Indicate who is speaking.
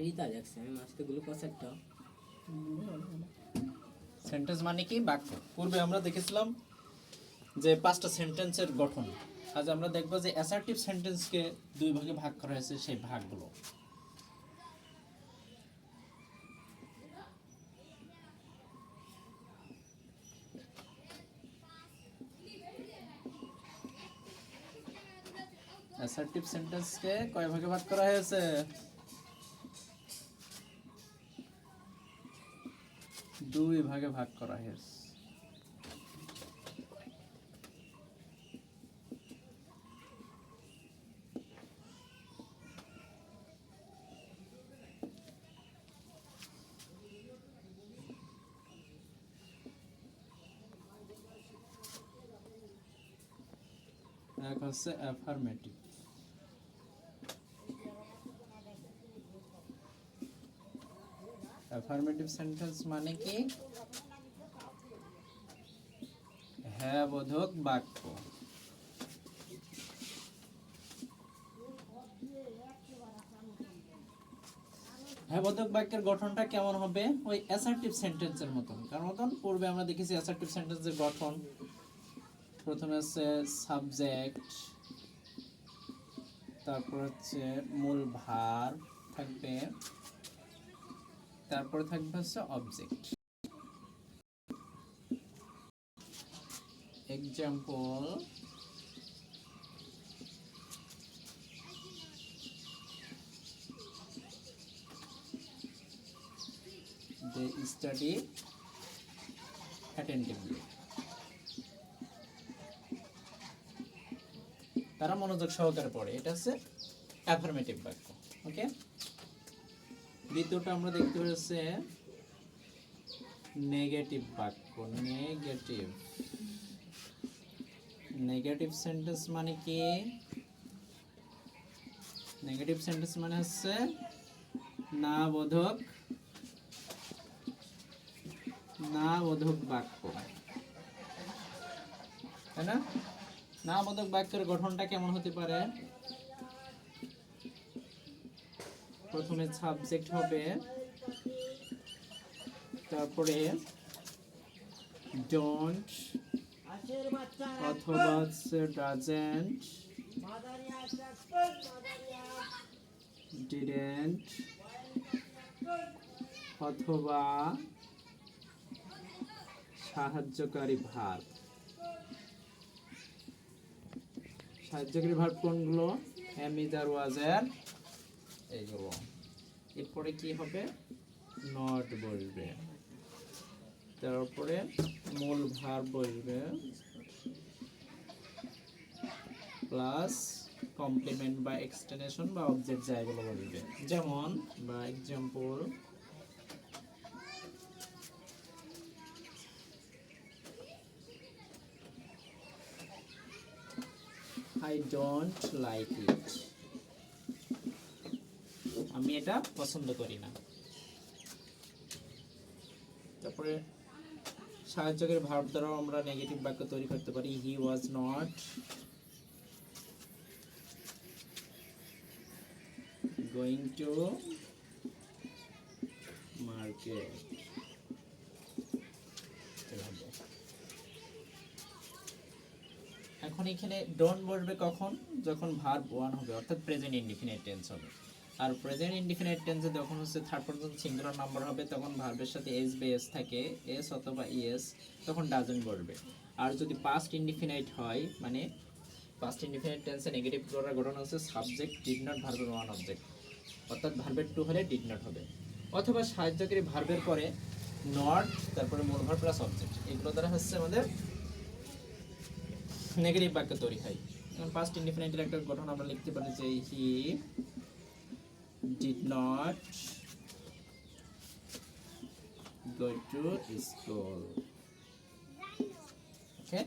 Speaker 1: রিতা যাচ্ছে আমি মাছতে গ্লুকোজ একটা
Speaker 2: সেন্টেন্স মানে কি? বাক্য পূর্বে আমরা দেখেছিলাম যে পাঁচটা সেন্টেন্সের গঠন। আজ আমরা দেখব যে অ্যাসার্টিভ সেন্টেন্সকে দুই ভাগে ভাগ করা হয়েছে সেই ভাগগুলো। অ্যাসার্টিভ সেন্টেন্সকে কয় ভাগে ভাগ করা হয়েছে? দুই ভাগে ভাগ করা হয়েছে। এক হচ্ছে অ্যাফার্মেটিভ অ্যাফার্মেটিভ সেন্টেন্স মানে কি? হ্যাঁ বোধক বাক্য। হ্যাঁ বোধক বাক্যের গঠনটা কেমন হবে? ওই অ্যাসার্টিভ সেন্টেন্সের মতন। কার মতন পূর্বে আমরা দেখেছি অ্যাসার্টিভ সেন্টেন্সের গঠন। প্রথমে হচ্ছে সাবজেক্ট তারপর হচ্ছে মূল ভার থাকবে। তারপরে থাকবে হচ্ছে object example they study attentively তারা মনোযোগ সহকারে পড়ে। এটা হচ্ছে অ্যাফার্মেটিভ বাক্য ওকে দ্বিতীয়টা আমরা দেখতে পাচ্ছি নেগেটিভ বাক্য নেগেটিভ নেগেটিভ সেন্টেন্স মানে কি? নেগেটিভ সেন্টেন্স মানে হচ্ছে না বোধক না বোধক বাক্য। তাই না? না বোধক বাক্যের গঠনটা কেমন হতে পারে? প্রথমে সাবজেক্ট হবে তারপরে ডোন্ট অথবা ডাজেন্ট ডিডেন্ট অথবা সাহায্যকারী ভার সাহায্যকারী ভার কোনগুলো? এম ইজ এইগুলো এরপরে কি হবে? নট বসবে। তারপরে মূল ভার বসবে। প্লাস কমপ্লিমেন্ট বা এক্সটেনশন বা অবজেক্ট জায়গাগুলো বসবে। যেমন বা example I don't like it আমি এটা পছন্দ করি না। তারপরে সাহায্যকের ভাব দ্বারাও আমরা নেগেটিভ বাক্য তৈরি করতে পারি he was not going to market এখন এখানে ডোন্ট বসবে কখন? যখন ভার্ব ওয়ান হবে, অর্থাৎ প্রেজেন্ট ইনডিফিনিট টেন্স হবে। আর প্রেজেন্ট ইনডিফিনিট টেন্সে যখন হচ্ছে থার্ড পারসন সিঙ্গুলার নাম্বার হবে, তখন ভার্বের সাথে এস বে এস থাকে এস অথবা ইএস তখন ডাজেন্ট বসবে আর যদি পাস্ট ইনডিফিনাইট হয় মানে পাস্ট ইনডিফিনাইট টেন্সে নেগেটিভ করার ঘটনা হচ্ছে সাবজেক্ট ডিড নট ভার্বের ওয়ান অবজেক্ট অর্থাৎ ভার্বের টু হলে ডিড নট হবে। অথবা সাহায্যকারী ভার্বের পরে নট তারপরে মূল ভার্ব প্লাস অবজেক্ট এগুলো দ্বারা হচ্ছে আমাদের নেগেটিভ বাক্য তৈরি হয়। এখন পাস্ট ইনডিফিনিটের একটা গঠন আমরা লিখতে পারি যে হি did not go to school. Okay